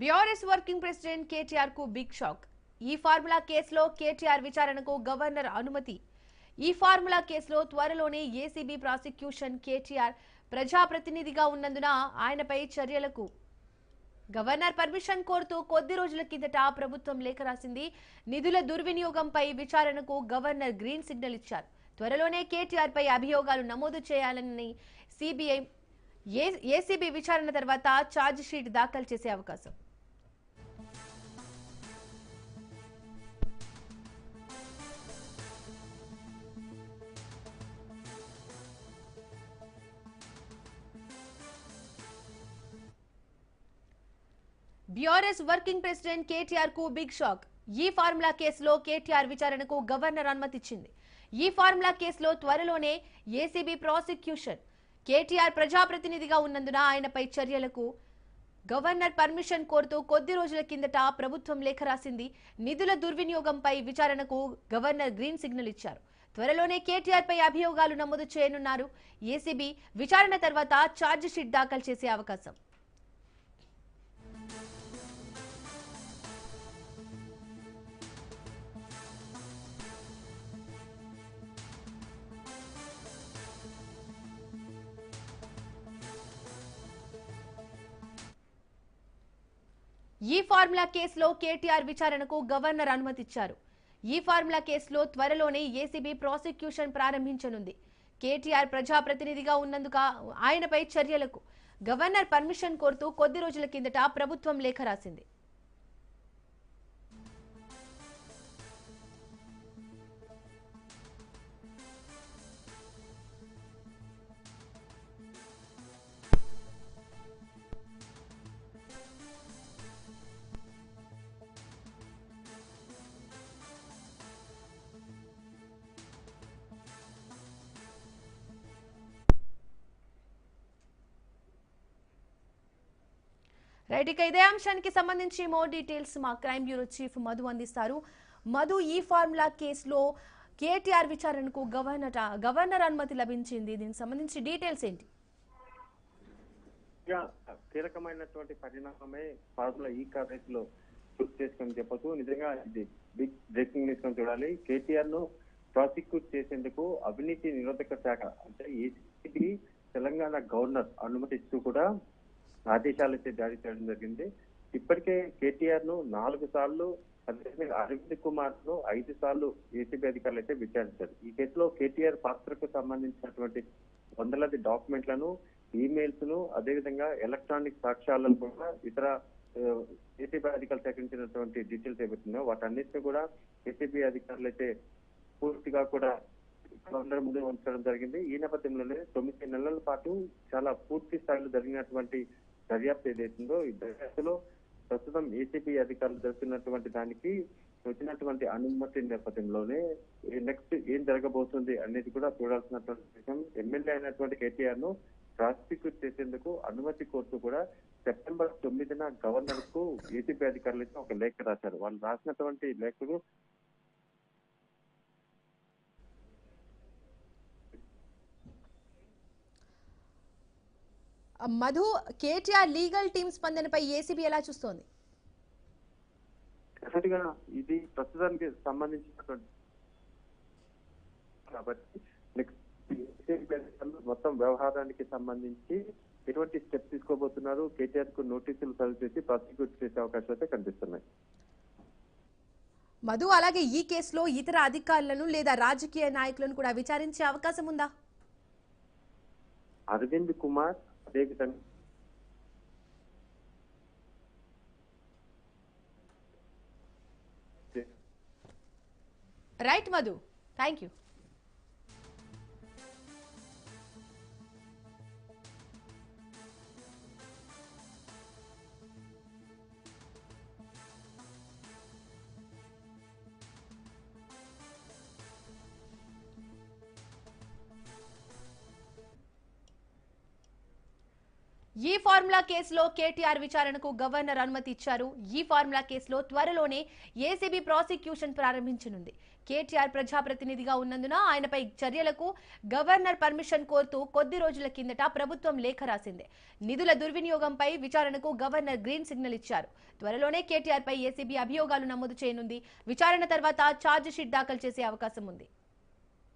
BRS working president కేటీఆర్కు big shock. ఈ formula కేసులో కేటీఆర్ విచారణకు గవర్నర్ అనుమతి. ఈ ఫార్ములా కేసులో త్వరలోనే ఏసీబీ ప్రాసిక్యూషన్ కేటీఆర్ ప్రజాప్రతినిధిగా ఉన్నందున ఆయనపై చర్యలకు. గవర్నర్ పర్మిషన్ కోరుతూ కొద్ది రోజుల కిందట ప్రభుత్వం లేఖ రాసింది. నిధుల దుర్వినియోగంపై విచారణకు గవర్నర్ గ్రీన్ సిగ్నల్ ఇచ్చారు. త్వరలోనే కేటీఆర్ పై అభియోగాలు నమోదు చేయాలని సిబిఐ ఏసీబీ విచారణ తర్వాత ఛార్జ్ షీట్ దాఖలు చేసే అవకాశం. బీఆర్ఎస్ వర్కింగ్ ప్రెసిడెంట్ కేటీఆర్కు బిగ్ షాక్. ఈ ఫార్ములా కేసులో కేటీఆర్ విచారణకు గవర్నర్ అనుమతిచ్చింది. ఈ ఫార్ములా కేసులో త్వరలోనే ఏసీబీ ప్రాసిక్యూషన్. కేటీఆర్ ప్రజాప్రతినిధిగా ఉన్నందున ఆయనపై చర్యలకు గవర్నర్ పర్మిషన్ కోరుతూ కొద్ది రోజుల కిందట ప్రభుత్వం లేఖ రాసింది. నిధుల దుర్వినియోగంపై విచారణకు గవర్నర్ గ్రీన్ సిగ్నల్ ఇచ్చారు. త్వరలోనే కేటీఆర్ పై అభియోగాలు నమోదు చేయనున్నారు. ఏసీబీ విచారణ తర్వాత ఛార్జ్ షీట్ దాఖలు చేసే అవకాశం. ఈ ఫార్ములా కేసులో కేటీఆర్ విచారణకు గవర్నర్ అనుమతిచ్చారు. ఈ ఫార్ములా కేసులో త్వరలోనే ఏసీబీ ప్రాసిక్యూషన్ ప్రారంభించనుంది. కేటీఆర్ ప్రజాప్రతినిధిగా ఉన్నందుక ఆయనపై చర్యలకు గవర్నర్ పర్మిషన్ కోరుతూ కొద్ది రోజుల కిందట ప్రభుత్వం లేఖ రాసింది. రైట్ ఇక ఇదే అంశానికి సంబంధించి మోర్ డీటెయిల్స్ మా క్రైమ్ బ్యూరో చీఫ్ మధు అందిస్తారు. మధు ఈ ఫార్ములా కేసులో కేటీఆర్ విచారణకు గవర్నర్ గవర్నర్ అనుమతి లభించింది. దీనికి సంబంధించి డీటెయిల్స్ ఏంటి? కీలకమైనటువంటి పరిణామమే ఫార్ములా ఈ కార్ పూర్తి చేసుకుని చూస్ చేసుకొని చెప్పొచ్చు. నిజంగా ఇది బిగ్ బ్రేకింగ్ న్యూస్ చూడాలి. కేటీఆర్ను ప్రాసిక్యూట్ చేసేందుకు అవినీతి నిరోధక శాఖ అంటే ఏసీబీ తెలంగాణ గవర్నర్ అనుమతి ఇస్తూ కూడా ఆదేశాలు అయితే జారీ చేయడం జరిగింది. ఇప్పటికే కేటీఆర్ను నాలుగు సార్లు అదేవిధంగా అరవింద్ కుమార్ను ఐదు సార్లు ఏసీబీ అధికారులు అయితే విచారించారు. ఈ కేసులో కేటీఆర్ పాత్రకు సంబంధించినటువంటి వందలాది డాక్యుమెంట్లను ఈమెయిల్స్ను అదేవిధంగా ఎలక్ట్రానిక్ సాక్ష్యాలను కూడా ఇతర ఏసీబీ అధికారులు సేకరించినటువంటి డీటెయిల్స్ ఏవైతున్నాయో వాటన్నిటిని కూడా ఏసీబీ అధికారులు అయితే పూర్తిగా కూడా అందరి ముందు ఉంచడం జరిగింది. ఈ నేపథ్యంలోనే తొమ్మిది నెలల పాటు చాలా పూర్తి స్థాయిలో జరిగినటువంటి దర్యాప్తు ఏదైతుందో ఈ దర్యాప్తులో ప్రస్తుతం ఏసీబీ అధికారులు జరుపుతున్నటువంటి దానికి వచ్చినటువంటి అనుమతి నేపథ్యంలోనే నెక్స్ట్ ఏం జరగబోతుంది అనేది కూడా చూడాల్సినటువంటి విషయం. ఎమ్మెల్యే అయినటువంటి కేటీఆర్ను ప్రాసిక్యూట్ చేసేందుకు అనుమతి కోర్టు కూడా సెప్టెంబర్ తొమ్మిదిన గవర్నర్కు ఏసీబీ అధికారులు ఒక లేఖ రాశారు. వాళ్ళు రాసినటువంటి లేఖలు మధు కేటీఆర్ లీగల్ టీమ్ స్పందనపై ఏసీబీ ఎలా చూస్తోంది? ఇది ప్రస్తుతానికి సంబంధించినటువంటి కాబట్టి మొత్తం వ్యవహారానికి సంబంధించి ఎటువంటి స్టెప్ తీసుకోబోతున్నారు? కేటీఆర్కు నోటీసులు సర్వ్ చేసి ప్రాసిక్యూట్ చేసే అవకాశాలు అయితే కనిపిస్తున్నాయి. మధు అలాగే ఈ కేసులో ఇతర అధికారులను లేదా రాజకీయ నాయకులను కూడా విచారించే అవకాశం ఉందా? అరవింద్ కుమార్ అదేవిధంగా రైట్ మధు థ్యాంక్ యూ ఈ ఫార్ములా కేసులో కేటీఆర్ విచారణకు గవర్నర్ అనుమతి ఇచ్చారు. ఈ ఫార్ములా కేసులో త్వరలోనే ఏసీబీ ప్రాసిక్యూషన్ ప్రారంభించనుంది. కేటీఆర్ ప్రజాప్రతినిధిగా ఉన్నందున ఆయనపై చర్యలకు గవర్నర్ పర్మిషన్ కోరుతూ కొద్ది రోజుల కిందట ప్రభుత్వం లేఖ రాసింది. నిధుల దుర్వినియోగంపై విచారణకు గవర్నర్ గ్రీన్ సిగ్నల్ ఇచ్చారు. త్వరలోనే కేటీఆర్పై ఏసీబీ అభియోగాలు నమోదు చేయనుంది. విచారణ తర్వాత ఛార్జ్ షీట్ దాఖలు చేసే అవకాశం ఉంది.